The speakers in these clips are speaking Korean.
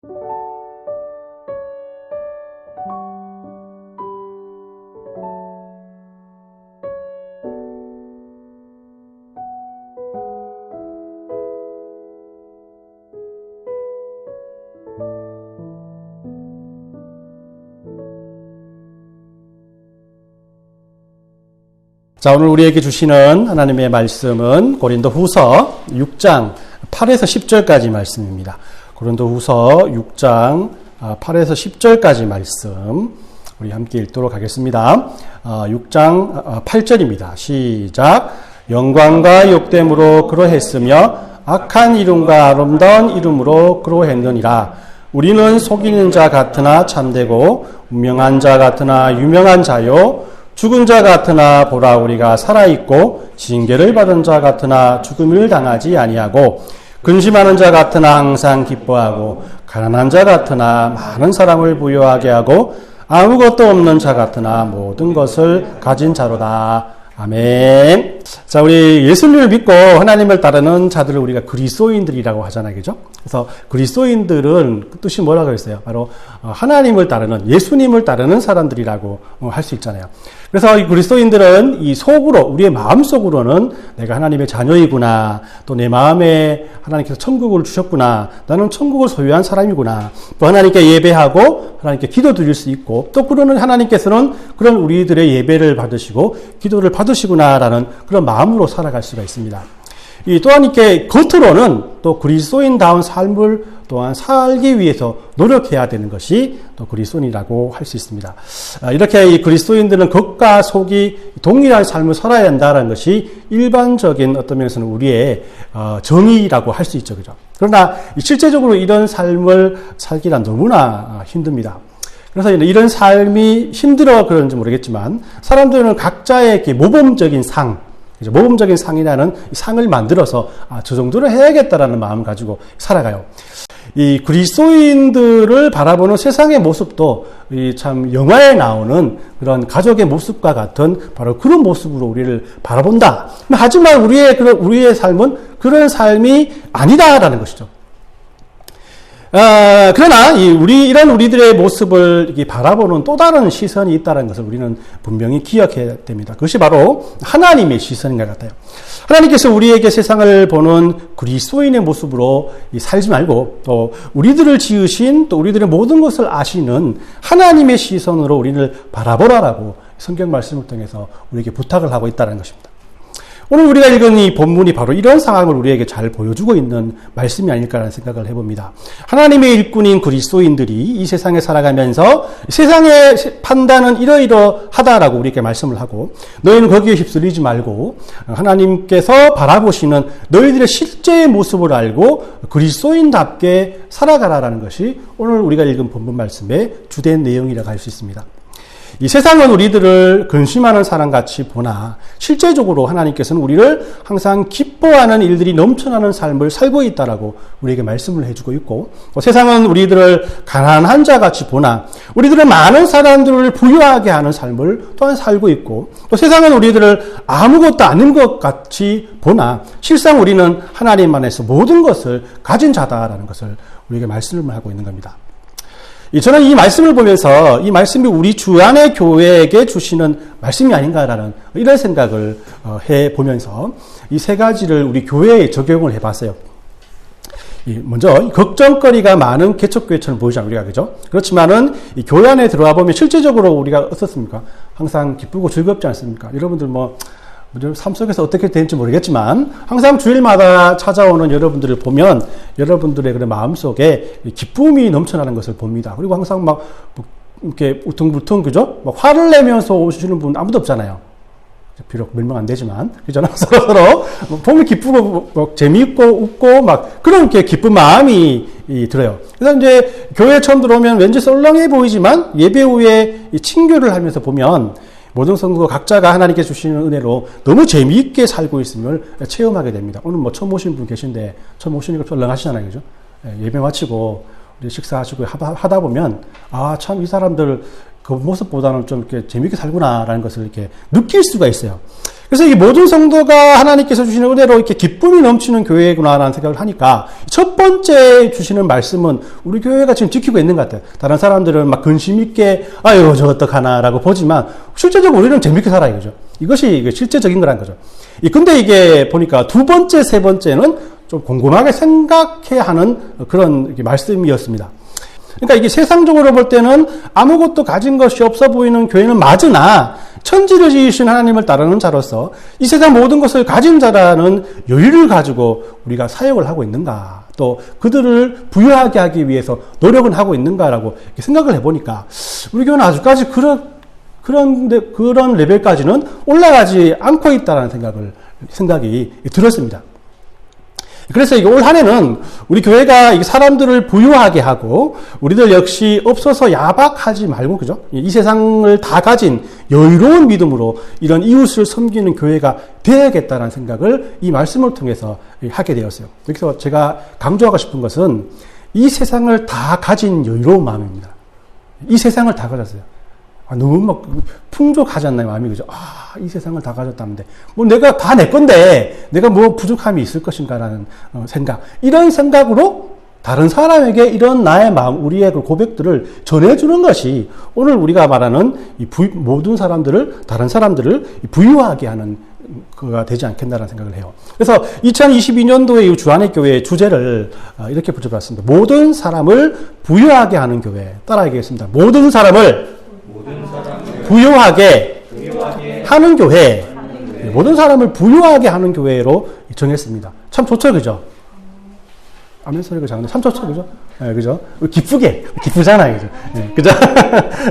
자, 오늘 우리에게 주시는 하나님의 말씀은 고린도 후서 6장 8에서 10절까지 말씀입니다. 고린도 후서 6장 8에서 10절까지 말씀 우리 함께 읽도록 하겠습니다. 6장 8절입니다. 시작. 영광과 욕됨으로 그러했으며 악한 이름과 아름다운 이름으로 그러했느니라. 우리는 속이는 자 같으나 참되고 운명한 자 같으나 유명한 자요 죽은 자 같으나 보라 우리가 살아 있고 징계를 받은 자 같으나 죽음을 당하지 아니하고 근심하는 자 같으나 항상 기뻐하고 가난한 자 같으나 많은 사람을 부여하게 하고 아무것도 없는 자 같으나 모든 것을 가진 자로다. 아멘. 자, 우리 예수님을 믿고 하나님을 따르는 자들을 우리가 그리스도인들이라고 하잖아요. 그죠? 그래서 그리스도인들은 그 뜻이 뭐라고 했어요? 바로 어, 하나님을 따르는 예수님을 따르는 사람들이라고 어, 할수 있잖아요. 그래서 이 그리스도인들은 이 속으로 우리의 마음 속으로는 내가 하나님의 자녀이구나. 또 내 마음에 하나님께서 천국을 주셨구나. 나는 천국을 소유한 사람이구나. 또 하나님께 예배하고 하나님께 기도 드릴 수 있고 또 그러는 하나님께서는 그런 우리들의 예배를 받으시고 기도를 받으시 구나라는 그런 마음으로 살아갈 수가 있습니다. 이 또한 이렇게 겉으로는 또 그리스도인다운 삶을 또한 살기 위해서 노력해야 되는 것이 또 그리스도인이라고 할 수 있습니다. 아, 이렇게 이 그리스도인들은 겉과 속이 동일한 삶을 살아야 한다는 것이 일반적인 어떤 면에서는 우리의 어, 정의라고 할 수 있죠, 그죠? 그러나 실제적으로 이런 삶을 살기란 너무나 아, 힘듭니다. 그래서 이런 삶이 힘들어 그런지 모르겠지만 사람들은 각자의 모범적인 상, 모범적인 상이라는 상을 만들어서 아, 저 정도로 해야겠다라는 마음을 가지고 살아가요. 이 그리스도인들을 바라보는 세상의 모습도 참 영화에 나오는 그런 가족의 모습과 같은 바로 그런 모습으로 우리를 바라본다. 하지만 우리의 그런 우리의 삶은 그런 삶이 아니다라는 것이죠. 어, 그러나 우리 이런 우리들의 모습을 바라보는 또 다른 시선이 있다는 것을 우리는 분명히 기억해야 됩니다. 그것이 바로 하나님의 시선인 것 같아요. 하나님께서 우리에게 세상을 보는 그리스도인의 모습으로 살지 말고 또 우리들을 지으신 또 우리들의 모든 것을 아시는 하나님의 시선으로 우리를 바라보라라고 성경 말씀을 통해서 우리에게 부탁을 하고 있다는 것입니다. 오늘 우리가 읽은 이 본문이 바로 이런 상황을 우리에게 잘 보여주고 있는 말씀이 아닐까라는 생각을 해봅니다. 하나님의 일꾼인 그리스도인들이 이 세상에 살아가면서 세상의 판단은 이러이러하다라고 우리에게 말씀을 하고 너희는 거기에 휩쓸리지 말고 하나님께서 바라보시는 너희들의 실제의 모습을 알고 그리스도인답게 살아가라라는 것이 오늘 우리가 읽은 본문 말씀의 주된 내용이라고 할 수 있습니다. 이 세상은 우리들을 근심하는 사람 같이 보나 실제적으로 하나님께서는 우리를 항상 기뻐하는 일들이 넘쳐나는 삶을 살고 있다라고 우리에게 말씀을 해주고 있고 세상은 우리들을 가난한 자 같이 보나 우리들은 많은 사람들을 부유하게 하는 삶을 또한 살고 있고 또 세상은 우리들을 아무것도 아닌 것 같이 보나 실상 우리는 하나님 안에서 모든 것을 가진 자다라는 것을 우리에게 말씀을 하고 있는 겁니다. 저는 이 말씀을 보면서 이 말씀이 우리 주 안의 교회에게 주시는 말씀이 아닌가라는 이런 생각을 어, 해 보면서 이 세 가지를 우리 교회에 적용을 해 봤어요. 먼저 걱정거리가 많은 개척교회처럼 보이잖아요, 우리가 그죠? 그렇지만은 이 교회 안에 들어와 보면 실제적으로 우리가 어떻습니까? 항상 기쁘고 즐겁지 않습니까? 여러분들 뭐 삶 속에서 어떻게 되는지 모르겠지만 항상 주일마다 찾아오는 여러분들을 보면 여러분들의 그런 마음 속에 기쁨이 넘쳐나는 것을 봅니다. 그리고 항상 막 이렇게 우퉁불퉁 그죠? 막 화를 내면서 오시는 분 아무도 없잖아요. 비록 몇 명 안 되지만 그죠? 서로 서로 보면 기쁘고 뭐 재미있고 웃고 막 그런 게 기쁜 마음이 들어요. 그래서 이제 교회 처음 들어오면 왠지 썰렁해 보이지만 예배 후에 친교를 하면서 보면 모든 성도 각자가 하나님께 주시는 은혜로 너무 재미있게 살고 있음을 체험하게 됩니다. 오늘 뭐 처음 오신 분 계신데 처음 오시니까 썰렁하시잖아요. 그죠? 예, 예배 마치고 우리 식사하시고 하다 보면 아, 참 이 사람들 그 모습보다는 좀 이렇게 재밌게 살구나라는 것을 이렇게 느낄 수가 있어요. 그래서 이 모든 성도가 하나님께서 주시는 은혜로 이렇게 기쁨이 넘치는 교회구나라는 생각을 하니까 첫 번째 주시는 말씀은 우리 교회가 지금 지키고 있는 것 같아요. 다른 사람들은 막 근심 있게 아유 저 어떡하나라고 보지만 실제적으로 우리는 재밌게 살아요, 그죠? 이것이 실제적인 거란 거죠. 근데 이게 보니까 두 번째, 세 번째는 좀 곰곰하게 생각해야 하는 그런 말씀이었습니다. 그러니까 이게 세상적으로 볼 때는 아무것도 가진 것이 없어 보이는 교회는 맞으나 천지를 지으신 하나님을 따르는 자로서 이 세상 모든 것을 가진 자라는 여유를 가지고 우리가 사역을 하고 있는가 또 그들을 부유하게 하기 위해서 노력은 하고 있는가라고 생각을 해보니까 우리 교회는 아직까지 그런 그런 그런 레벨까지는 올라가지 않고 있다는 생각을 생각이 들었습니다. 그래서 올 한해는 우리 교회가 사람들을 부유하게 하고 우리들 역시 없어서 야박하지 말고 그죠? 이 세상을 다 가진 여유로운 믿음으로 이런 이웃을 섬기는 교회가 되어야겠다는 생각을 이 말씀을 통해서 하게 되었어요. 여기서 제가 강조하고 싶은 것은 이 세상을 다 가진 여유로운 마음입니다. 이 세상을 다 가졌어요. 아, 너무 막 풍족하지 않나요, 마음이 그죠? 아, 이 세상을 다 가졌다는데 뭐 내가 다 내 건데 내가 뭐 부족함이 있을 것인가라는 어, 생각. 이런 생각으로 다른 사람에게 이런 나의 마음, 우리의 그 고백들을 전해주는 것이 오늘 우리가 말하는 이 부, 모든 사람들을 다른 사람들을 부유하게 하는 그가 되지 않겠나라는 생각을 해요. 그래서 2022년도에 이 주안의 교회의 주제를 어, 이렇게 붙여봤습니다. 모든 사람을 부유하게 하는 교회. 따라 하겠습니다. 모든 사람을 부유하게, 하는 교회, 모든 사람을 부유하게 하는 교회로 정했습니다. 참 좋죠, 그죠? 아멘 소리가 작은데 참 좋죠, 그죠? 네, 그죠? 기쁘게, 기쁘잖아요, 그죠? 네, 그죠?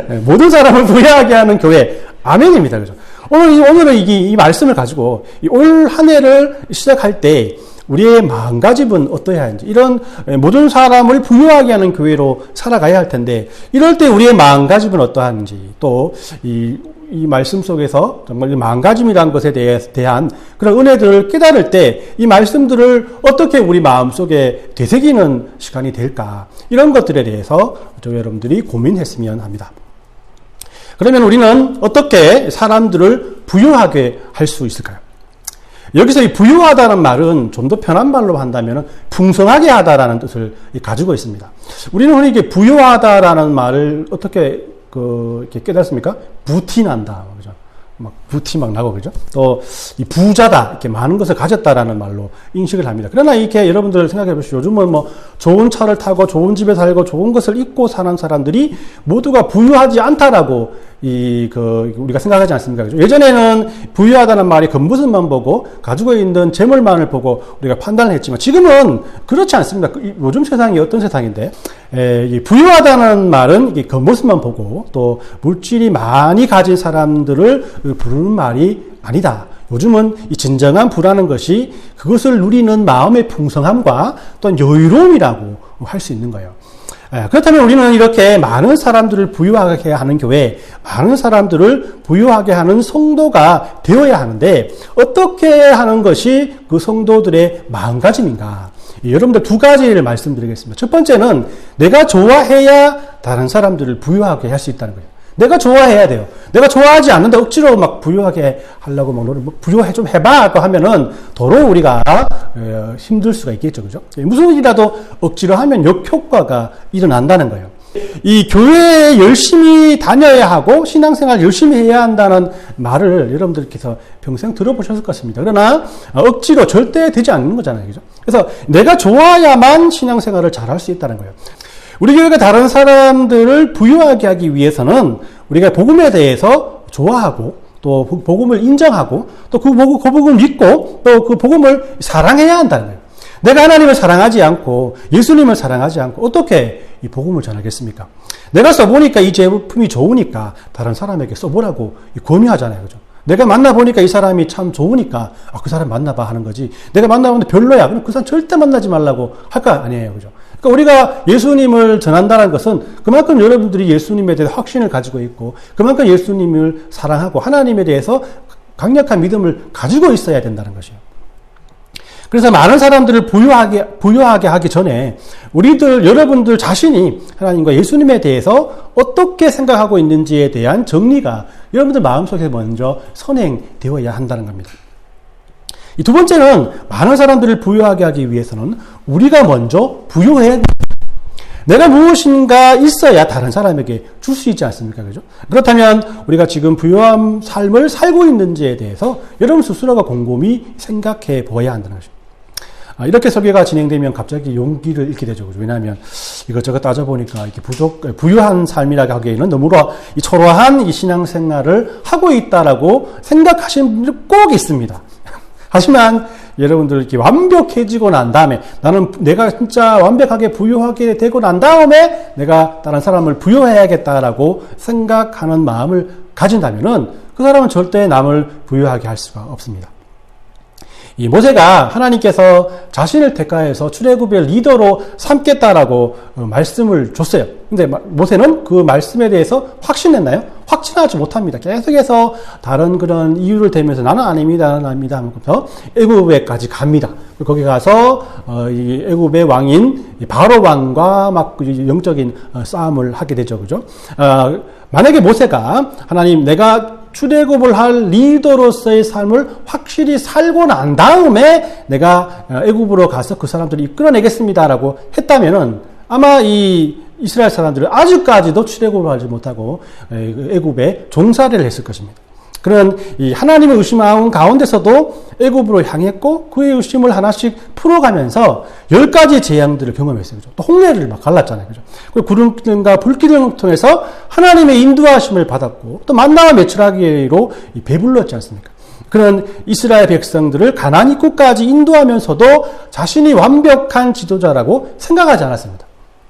네, 모든 사람을 부유하게 하는 교회, 아멘입니다, 그죠? 오늘, 오늘은 이, 이 말씀을 가지고 올 한 해를 시작할 때 우리의 마음가짐은 어떠해야 하는지 이런 모든 사람을 부유하게 하는 교회로 살아가야 할 텐데 이럴 때 우리의 마음가짐은 어떠한지 또이 이 말씀 속에서 정말 마음가짐이라는 것에 대한 그런 은혜들을 깨달을 때 이 말씀들을 어떻게 우리 마음 속에 되새기는 시간이 될까 이런 것들에 대해서 저 여러분들이 고민했으면 합니다. 그러면 우리는 어떻게 사람들을 부유하게 할 수 있을까요? 여기서 이 부유하다는 말은 좀 더 편한 말로 한다면 풍성하게 하다라는 뜻을 가지고 있습니다. 우리는 흔히 이게 부유하다라는 말을 어떻게 그 이렇게 깨닫습니까? 부티난다. 그죠? 막 부티 막 나고 그죠? 또 이 부자다 이렇게 많은 것을 가졌다라는 말로 인식을 합니다. 그러나 이렇게 여러분들 생각해 보시죠. 요즘은 뭐 좋은 차를 타고 좋은 집에 살고 좋은 것을 입고 사는 사람들이 모두가 부유하지 않다라고 이, 그, 우리가 생각하지 않습니까? 예전에는 부유하다는 말이 겉모습만 보고 가지고 있는 재물만을 보고 우리가 판단을 했지만 지금은 그렇지 않습니다. 그 요즘 세상이 어떤 세상인데, 에, 부유하다는 말은 겉모습만 보고 또 물질이 많이 가진 사람들을 부르는 말이 아니다. 요즘은 이 진정한 부라는 것이 그것을 누리는 마음의 풍성함과 또한 여유로움이라고 할 수 있는 거예요. 예, 그렇다면 우리는 이렇게 많은 사람들을 부유하게 하는 교회, 많은 사람들을 부유하게 하는 성도가 되어야 하는데 어떻게 하는 것이 그 성도들의 마음가짐인가? 여러분들 두 가지를 말씀드리겠습니다. 첫 번째는 내가 좋아해야 다른 사람들을 부유하게 할 수 있다는 거예요. 내가 좋아해야 돼요. 내가 좋아하지 않는데 억지로 막 부유하게 하려고 막 노력, 뭐 부유해 좀 해봐. 고 하면은 더러 우리가 어, 힘들 수가 있겠죠. 그죠? 예, 무슨 일이라도 억지로 하면 역효과가 일어난다는 거예요. 이 교회에 열심히 다녀야 하고 신앙생활 열심히 해야 한다는 말을 여러분들께서 평생 들어보셨을 것 같습니다. 그러나 억지로 절대 되지 않는 거잖아요. 그죠? 그래서 내가 좋아야만 신앙생활을 잘할 수 있다는 거예요. 우리 교회가 다른 사람들을 부유하게 하기 위해서는 우리가 복음에 대해서 좋아하고 또 복음을 인정하고 또 그 복음을 믿고 또 그 복음을 사랑해야 한다는 거예요. 내가 하나님을 사랑하지 않고 예수님을 사랑하지 않고 어떻게 이 복음을 전하겠습니까? 내가 써보니까 이 제품이 좋으니까 다른 사람에게 써보라고 권유하잖아요. 그죠? 내가 만나보니까 이 사람이 참 좋으니까 아, 그 사람 만나봐 하는 거지. 내가 만나보는데 별로야. 그럼 그 사람 절대 만나지 말라고 할 거 아니에요. 그죠? 그러니까 우리가 예수님을 전한다는 것은 그만큼 여러분들이 예수님에 대해 확신을 가지고 있고 그만큼 예수님을 사랑하고 하나님에 대해서 강력한 믿음을 가지고 있어야 된다는 것이에요. 그래서 많은 사람들을 부유하게, 부유하게 하기 전에 우리들, 여러분들 자신이 하나님과 예수님에 대해서 어떻게 생각하고 있는지에 대한 정리가 여러분들 마음속에 먼저 선행되어야 한다는 겁니다. 이 두 번째는 많은 사람들을 부유하게 하기 위해서는 우리가 먼저 부유해야 내가 무엇인가 있어야 다른 사람에게 줄 수 있지 않습니까? 그죠? 그렇다면 우리가 지금 부유한 삶을 살고 있는지에 대해서 여러분 스스로가 곰곰이 생각해 보아야 한다는 것입니다. 아, 이렇게 설교가 진행되면 갑자기 용기를 잃게 되죠. 그죠? 왜냐하면 이것저것 따져보니까 이렇게 부족, 부유한 삶이라고 하기에는 너무나 이 초라한 이 신앙생활을 하고 있다라고 생각하시는 분들 꼭 있습니다. 하지만 여러분들 이렇게 완벽해지고 난 다음에 나는 내가 진짜 완벽하게 부유하게 되고 난 다음에 내가 다른 사람을 부유해야겠다라고 생각하는 마음을 가진다면은 그 사람은 절대 남을 부유하게 할 수가 없습니다. 이 모세가 하나님께서 자신을 택하여서 출애굽의 리더로 삼겠다라고 어, 말씀을 줬어요. 근데 모세는 그 말씀에 대해서 확신했나요? 확신하지 못합니다. 계속해서 다른 그런 이유를 대면서 나는 아닙니다, 나는 아닙니다 하면서 애굽에까지 갑니다. 거기 가서 어, 이 애굽의 왕인 바로 왕과 막그 영적인 어, 싸움을 하게 되죠, 그죠? 만약에 모세가 하나님 내가 출애굽을 할 리더로서의 삶을 확실히 살고 난 다음에 내가 어, 애굽으로 가서 그 사람들을 이끌어내겠습니다라고 했다면은 아마 이 이스라엘 사람들은 아직까지도 출애굽을 하지 못하고 그 애굽에 종살이를 했을 것입니다. 그런 이 하나님의 의심마음 가운데서도 애굽으로 향했고 그의 의심을 하나씩 풀어가면서 열 가지 재앙들을 경험했어요. 그죠? 또 홍해를 막 갈랐잖아요. 그죠? 그 구름과 불기둥을 통해서 하나님의 인도하심을 받았고 또 만나와 매출하기로 배불렀지 않습니까? 그런 이스라엘 백성들을 가나안 입구까지 인도하면서도 자신이 완벽한 지도자라고 생각하지 않았습니다.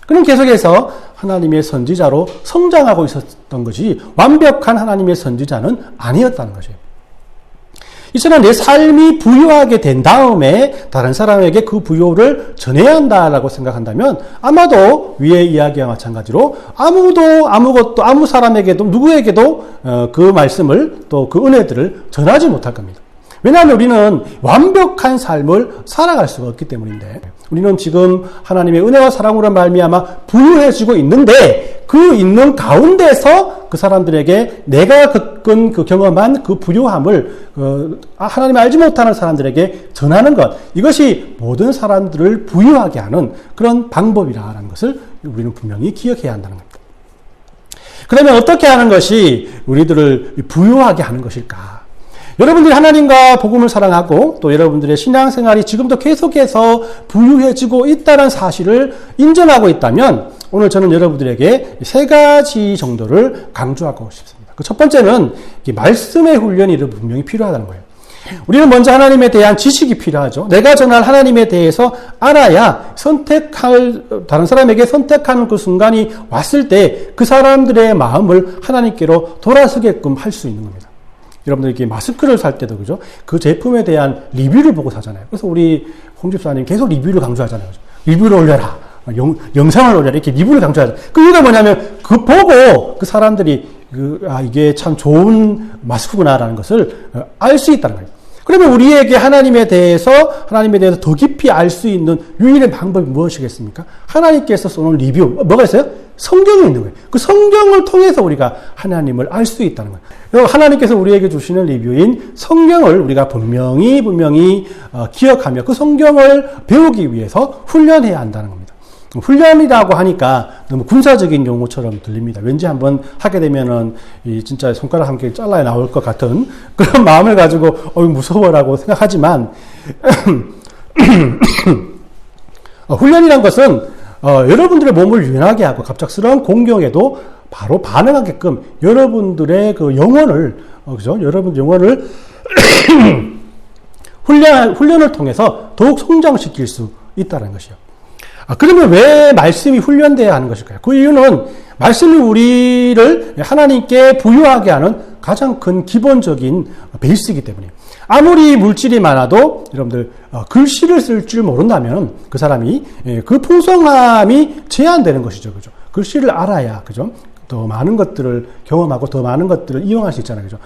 그는 계속해서 하나님의 선지자로 성장하고 있었던 것이 완벽한 하나님의 선지자는 아니었다는 것이에요. 이처럼 내 삶이 부유하게 된 다음에 다른 사람에게 그 부유를 전해야 한다라고 생각한다면 아마도 위의 이야기와 마찬가지로 아무도 아무것도 아무 사람에게도 누구에게도 어, 그 말씀을 또 그 은혜들을 전하지 못할 겁니다. 왜냐하면 우리는 완벽한 삶을 살아갈 수가 없기 때문인데 우리는 지금 하나님의 은혜와 사랑으로 말미암아 부유해지고 있는데 그 있는 가운데서 그 사람들에게 내가 겪은 그 경험한 그 부유함을 그 하나님이 알지 못하는 사람들에게 전하는 것 이것이 모든 사람들을 부유하게 하는 그런 방법이라는 것을 우리는 분명히 기억해야 한다는 겁니다. 그러면 어떻게 하는 것이 우리들을 부유하게 하는 것일까? 여러분들이 하나님과 복음을 사랑하고 또 여러분들의 신앙생활이 지금도 계속해서 부유해지고 있다는 사실을 인정하고 있다면 오늘 저는 여러분들에게 세 가지 정도를 강조하고 싶습니다. 그 첫 번째는 말씀의 훈련이 분명히 필요하다는 거예요. 우리는 먼저 하나님에 대한 지식이 필요하죠. 내가 전할 하나님에 대해서 알아야 선택할, 다른 사람에게 선택하는 그 순간이 왔을 때 그 사람들의 마음을 하나님께로 돌아서게끔 할 수 있는 겁니다. 여러분들 이렇게 마스크를 살 때도 그죠? 그 제품에 대한 리뷰를 보고 사잖아요. 그래서 우리 홍 집사님 계속 리뷰를 강조하잖아요. 그죠? 리뷰를 올려라. 영, 영상을 올려라. 이렇게 리뷰를 강조하죠. 그 이유가 뭐냐면 그 보고 그 사람들이 그, 아, 이게 참 좋은 마스크구나라는 것을 어, 알수 있다는 거예요. 그러면 우리에게 하나님에 대해서 하나님에 대해서 더 깊이 알 수 있는 유일한 방법이 무엇이겠습니까? 하나님께서 쏘는 리뷰 뭐가 있어요? 성경이 있는 거예요. 그 성경을 통해서 우리가 하나님을 알 수 있다는 거예요. 하나님께서 우리에게 주시는 리뷰인 성경을 우리가 분명히 분명히 어, 기억하며 그 성경을 배우기 위해서 훈련해야 한다는 겁니다. 훈련이라고 하니까 너무 군사적인 용어처럼 들립니다. 왠지 한번 하게 되면은 이 진짜 손가락 한 개 잘라야 나올 것 같은 그런 마음을 가지고 어 무서워라고 생각하지만 어, 훈련이란 것은 어, 여러분들의 몸을 유연하게 하고 갑작스러운 공격에도 바로 반응하게끔 여러분들의 그 영혼을 어, 그죠? 여러분 영혼을 훈련 훈련을 통해서 더욱 성장시킬 수 있다는 것이요. 아, 그러면 왜 말씀이 훈련돼야 하는 것일까요? 그 이유는 말씀이 우리를 하나님께 부유하게 하는 가장 큰 기본적인 베이스이기 때문이에요. 아무리 물질이 많아도 여러분들 어, 글씨를 쓸 줄 모른다면 그 사람이 예, 그 풍성함이 제한되는 것이죠. 그죠? 글씨를 알아야 그죠? 더 많은 것들을 경험하고 더 많은 것들을 이용할 수 있잖아요. 그죠?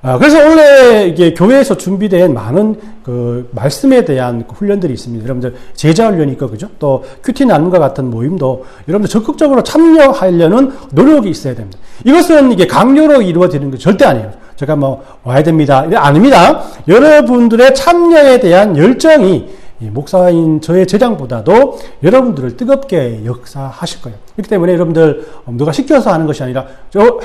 아, 그래서 원래 이게 교회에서 준비된 많은 그 말씀에 대한 그 훈련들이 있습니다. 여러분들 제자 훈련이 있고 그죠? 또 큐티 나눔과 같은 모임도 여러분들 적극적으로 참여하려는 노력이 있어야 됩니다. 이것은 이게 강요로 이루어지는 게 절대 아니에요. 제가 뭐 와야 됩니다. 이게 아닙니다. 여러분들의 참여에 대한 열정이 목사인 저의 제장보다도 여러분들을 뜨겁게 역사하실 거예요. 그렇기 때문에 여러분들 누가 시켜서 하는 것이 아니라 저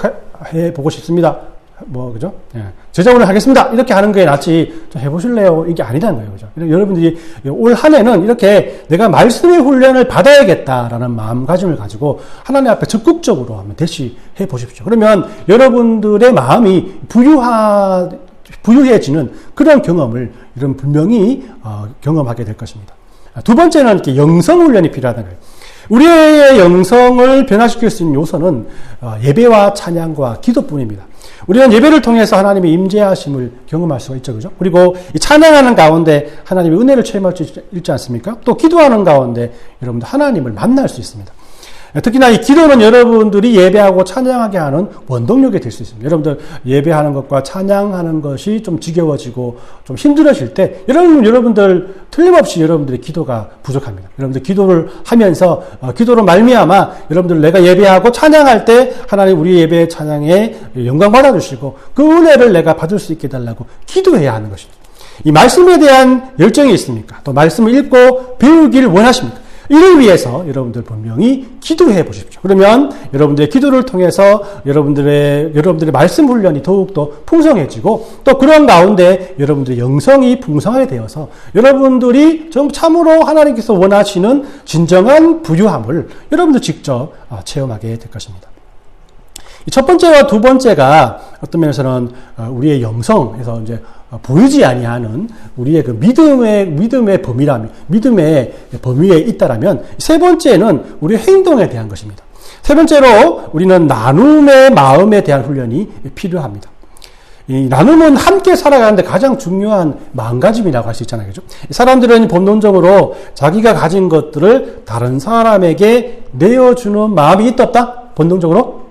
해보고 싶습니다. 뭐 그죠? 예. 제자훈을 하겠습니다. 이렇게 하는 게 낫지. 좀 해보실래요? 이게 아니라는 거예요, 그죠? 여러분들이 올 한해는 이렇게 내가 말씀의 훈련을 받아야겠다라는 마음가짐을 가지고 하나님 앞에 적극적으로 한번 대시해 보십시오. 그러면 여러분들의 마음이 부유하 부유해지는 그런 경험을 이런 분명히 어, 경험하게 될 것입니다. 두 번째는 이렇게 영성 훈련이 필요하다는 거예요. 우리의 영성을 변화시킬 수 있는 요소는 어, 예배와 찬양과 기도뿐입니다. 우리는 예배를 통해서 하나님의 임재하심을 경험할 수가 있죠, 그죠? 그리고 찬양하는 가운데 하나님의 은혜를 체험할 수 있지 않습니까? 또 기도하는 가운데 여러분들 하나님을 만날 수 있습니다. 특히나 이 기도는 여러분들이 예배하고 찬양하게 하는 원동력이 될 수 있습니다. 여러분들 예배하는 것과 찬양하는 것이 좀 지겨워지고 좀 힘들어질 때 여러분 여러분들 틀림없이 여러분들의 기도가 부족합니다. 여러분들 기도를 하면서 어, 기도로 말미암아 여러분들 내가 예배하고 찬양할 때 하나님 우리 예배 찬양에 영광 받아 주시고 그 은혜를 내가 받을 수 있게 달라고 기도해야 하는 것입니다. 이 말씀에 대한 열정이 있습니까? 또 말씀을 읽고 배우기를 원하십니까? 이를 위해서 여러분들 분명히 기도해 보십시오. 그러면 여러분들의 기도를 통해서 여러분들의 여러분들의 말씀 훈련이 더욱더 풍성해지고 또 그런 가운데 여러분들의 영성이 풍성하게 되어서 여러분들이 좀 참으로 하나님께서 원하시는 진정한 부유함을 여러분들 직접 아, 체험하게 될 것입니다. 첫 번째와 두 번째가 어떤 면에서는 어, 우리의 영성에서 이제 어, 보이지 아니하는 우리의 그 믿음의 믿음의 범위라면 믿음의 범위에 있다라면 세 번째는 우리의 행동에 대한 것입니다. 세 번째로 우리는 나눔의 마음에 대한 훈련이 필요합니다. 이 나눔은 함께 살아가는데 가장 중요한 마음가짐이라고 할 수 있잖아요. 그죠? 사람들은 본능적으로 자기가 가진 것들을 다른 사람에게 내어주는 마음이 있다 없다? 본능적으로?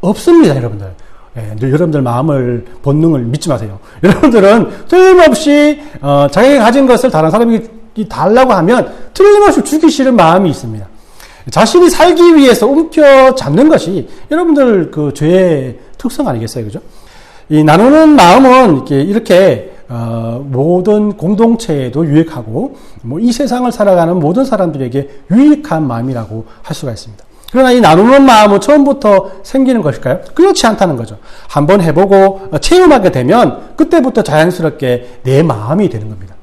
없습니다, 여러분들. 예, 여러분들 마음을 본능을 믿지 마세요. 여러분들은 틀림없이 어, 자기가 가진 것을 다른 사람에게 달라고 하면 틀림없이 주기 싫은 마음이 있습니다. 자신이 살기 위해서 움켜 잡는 것이 여러분들 그 죄의 특성 아니겠어요, 그죠? 이 나누는 마음은 이렇게, 이렇게 어, 모든 공동체에도 유익하고 뭐 이 세상을 살아가는 모든 사람들에게 유익한 마음이라고 할 수가 있습니다. 그러나 이 나누는 마음은 처음부터 생기는 것일까요? 그렇지 않다는 거죠. 한번 해보고 체험하게 되면 그때부터 자연스럽게 내 마음이 되는 겁니다.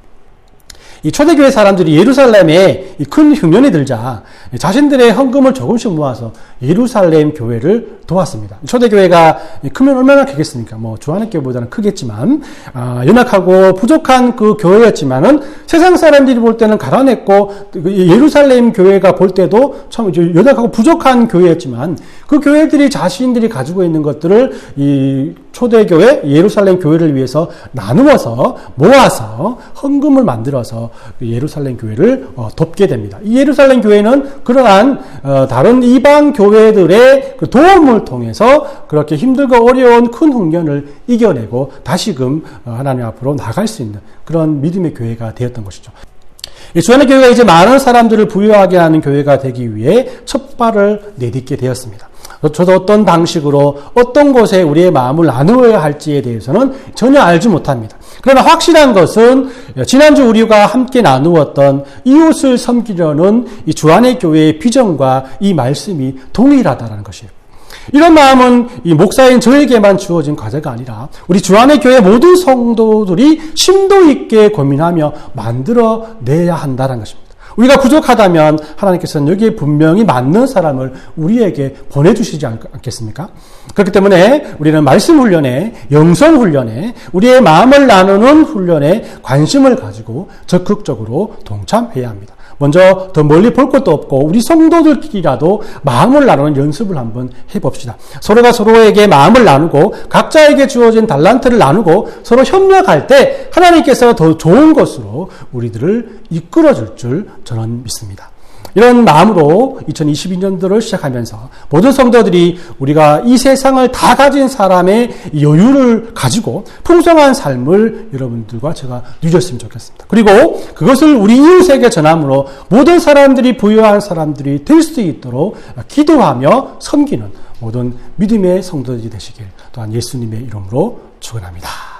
이 초대교회 사람들이 예루살렘에 큰 흉년이 들자 자신들의 헌금을 조금씩 모아서 예루살렘 교회를 도왔습니다. 초대교회가 크면 얼마나 크겠습니까? 뭐 주하는 교회보다는 크겠지만 아, 연약하고 부족한 그 교회였지만은 세상 사람들이 볼 때는 가난했고 그 예루살렘 교회가 볼 때도 참 연약하고 부족한 교회였지만 그 교회들이 자신들이 가지고 있는 것들을 이 초대교회 예루살렘 교회를 위해서 나누어서 모아서 헌금을 만들어서 예루살렘 교회를 어, 돕게 됩니다. 이 예루살렘 교회는 그러한 어, 다른 이방 교회들의 그 도움을 통해서 그렇게 힘들고 어려운 큰 훈련을 이겨내고 다시금 어, 하나님 앞으로 나갈 수 있는 그런 믿음의 교회가 되었던 것이죠. 주안의 교회가 이제 많은 사람들을 부유하게 하는 교회가 되기 위해 첫 발을 내딛게 되었습니다. 저도 어떤 방식으로 어떤 곳에 우리의 마음을 나누어야 할지에 대해서는 전혀 알지 못합니다. 그러나 확실한 것은 지난주 우리가 함께 나누었던 이웃을 섬기려는 이 주안의 교회의 비전과 이 말씀이 동일하다는 것이에요. 이런 마음은 이 목사인 저에게만 주어진 과제가 아니라 우리 주안의 교회 모든 성도들이 심도 있게 고민하며 만들어내야 한다는 것입니다. 우리가 부족하다면 하나님께서는 여기에 분명히 맞는 사람을 우리에게 보내주시지 않겠습니까? 그렇기 때문에 우리는 말씀 훈련에, 영성 훈련에, 우리의 마음을 나누는 훈련에 관심을 가지고 적극적으로 동참해야 합니다. 먼저 더 멀리 볼 것도 없고 우리 성도들끼리라도 마음을 나누는 연습을 한번 해봅시다. 서로가 서로에게 마음을 나누고 각자에게 주어진 달란트를 나누고 서로 협력할 때 하나님께서 더 좋은 것으로 우리들을 이끌어 줄 줄 저는 믿습니다. 이런 마음으로 2022년도를 시작하면서 모든 성도들이 우리가 이 세상을 다 가진 사람의 여유를 가지고 풍성한 삶을 여러분들과 제가 누렸으면 좋겠습니다. 그리고 그것을 우리 이웃에게 전함으로 모든 사람들이 부유한 사람들이 될 수 있도록 기도하며 섬기는 모든 믿음의 성도들이 되시길 또한 예수님의 이름으로 축원합니다.